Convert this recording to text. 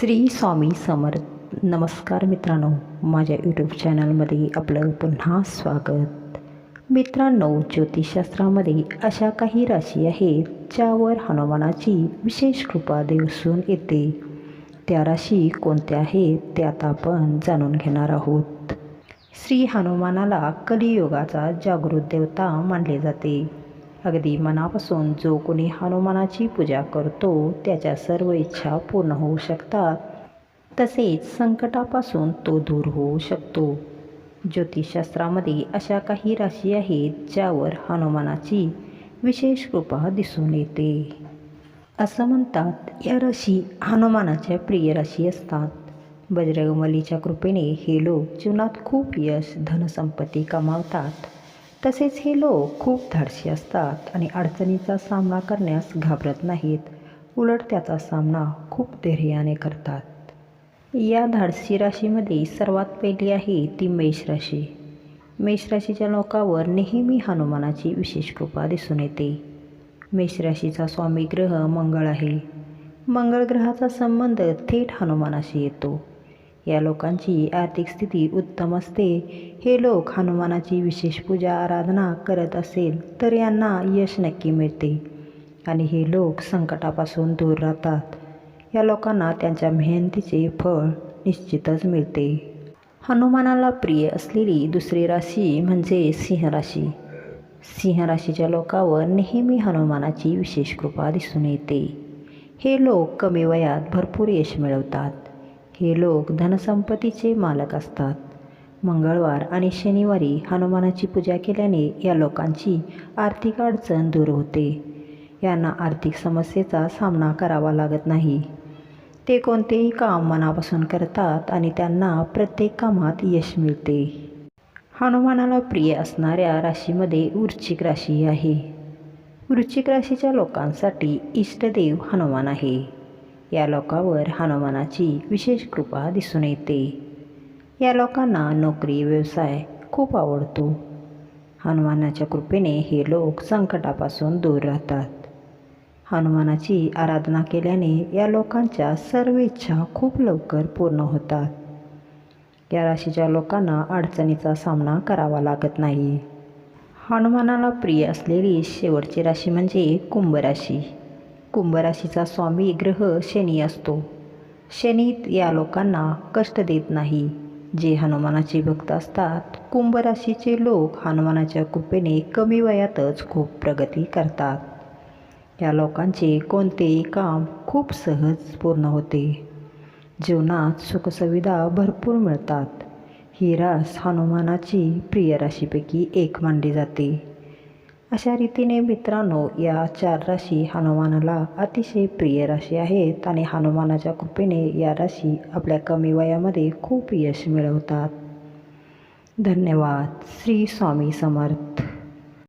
श्री स्वामी समर्थ. नमस्कार मित्रांनो माझ्या यूट्यूब चॅनलमध्ये आपलं पुन्हा स्वागत. मित्रांनो ज्योतिषशास्त्रामध्ये अशा काही राशी आहेत ज्यावर हनुमानाची विशेष कृपा दिसून येते. त्या राशी कोणत्या आहेत ते आता आपण जाणून घेणार आहोत. श्री हनुमानाला कलियुगाचा जागृत देवता मानले जाते. अगदी मनापासून जो कोणी हनुमानाची पूजा करतो त्याच्या सर्व इच्छा पूर्ण होऊ शकतात. तसेच संकटापासून तो दूर होऊ शकतो. ज्योतिषशास्त्रामध्ये अशा काही राशी आहेत ज्यावर हनुमानाची विशेष कृपा दिसून येते. असं म्हणतात या राशी हनुमानाच्या प्रिय राशी असतात. बजरंगबलीच्या कृपेने हे लोक जीवनात खूप यश धनसंपत्ती कमावतात. तसेच हे लोक खूप धाडशी असतात आणि अडचणीचा सामना करण्यास घाबरत नाहीत. उलट त्याचा सामना खूप धैर्याने करतात. या धाडसी राशीमध्ये सर्वात पहिली आहे ती मेष राशी. मेष राशीच्या लोकांवर नेहमी हनुमानाची विशेष कृपा दिसून येते. मेष राशीचा स्वामी ग्रह मंगळ आहे. मंगळ ग्रहाचा संबंध थेट हनुमानाशी येतो. या लोकांची आर्थिक स्थिती उत्तम असते. हे लोक हनुमानाची विशेष पूजा आराधना करत असेल तर यांना यश नक्की मिळते. आणि हे लोक संकटापासून दूर राहतात. या लोकांना त्यांच्या मेहनतीचे फळ निश्चितच मिळते. हनुमानाला प्रिय असलेली दुसरी राशी म्हणजे सिंह राशी सिंह राशीच्या लोकांवर नेहमी हनुमानाची विशेष कृपा दिसून येते. हे लोक कमी वयात भरपूर यश मिळवतात. हे लोक धनसंपत्तीचे मालक असतात. मंगळवार आणि शनिवारी हनुमानाची पूजा केल्याने या लोकांची आर्थिक अडचण दूर होते. यांना आर्थिक समस्येचा सामना करावा लागत नाही. ते कोणतेही काम मनापासून करतात आणि त्यांना प्रत्येक कामात यश मिळते. हनुमानाला प्रिय असणाऱ्या राशीमध्ये वृश्चिक राशी आहे. वृश्चिक राशीच्या लोकांसाठी इष्टदेव हनुमान आहे. या लोकांवर हनुमानाची विशेष कृपा दिसून येते. या लोकांना नोकरी व्यवसाय खूप आवडतो. हनुमानाच्या कृपेने हे लोक संकटापासून दूर राहतात. हनुमानाची आराधना केल्याने या लोकांच्या सर्व इच्छा खूप लवकर पूर्ण होतात. या राशीच्या लोकांना अडचणीचा सामना करावा लागत नाही. हनुमानाला प्रिय असलेली शेवटची राशी म्हणजे कुंभ राशी कुंभराशीचा स्वामी ग्रह शनी असतो. शनी या लोकांना कष्ट देत नाही. जे हनुमानाचे भक्त असतात कुंभराशीचे लोक हनुमानाच्या कृपेने कमी वयातच खूप प्रगती करतात. या लोकांचे कोणतेही काम खूप सहज पूर्ण होते. जीवनात सुखसुविधा भरपूर मिळतात. ही रास हनुमानाची प्रिय राशीपैकी एक मानली जाते. अशा रीतीने मित्रांनो या चार राशी हनुमानाला अतिशय प्रिय राशी आहेत आणि हनुमानाच्या कृपेने या राशी आपल्या कमी वयामध्ये खूप यश मिळवतात. धन्यवाद. श्री स्वामी समर्थ.